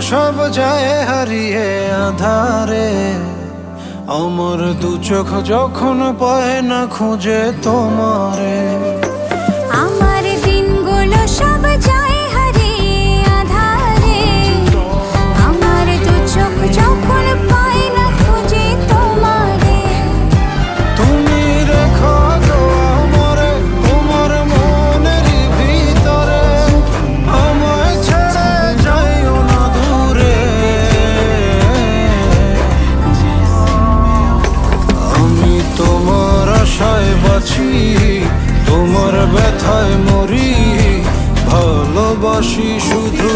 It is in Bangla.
সব যায় হারিয়ে আধারে। অমর দু চোখ যখন পায় না খুঁজে তোমারে। আমার সব হারিয়ে আমার দু চোখ যখন ব্যথায় মরি? ভালোবাসি শুধু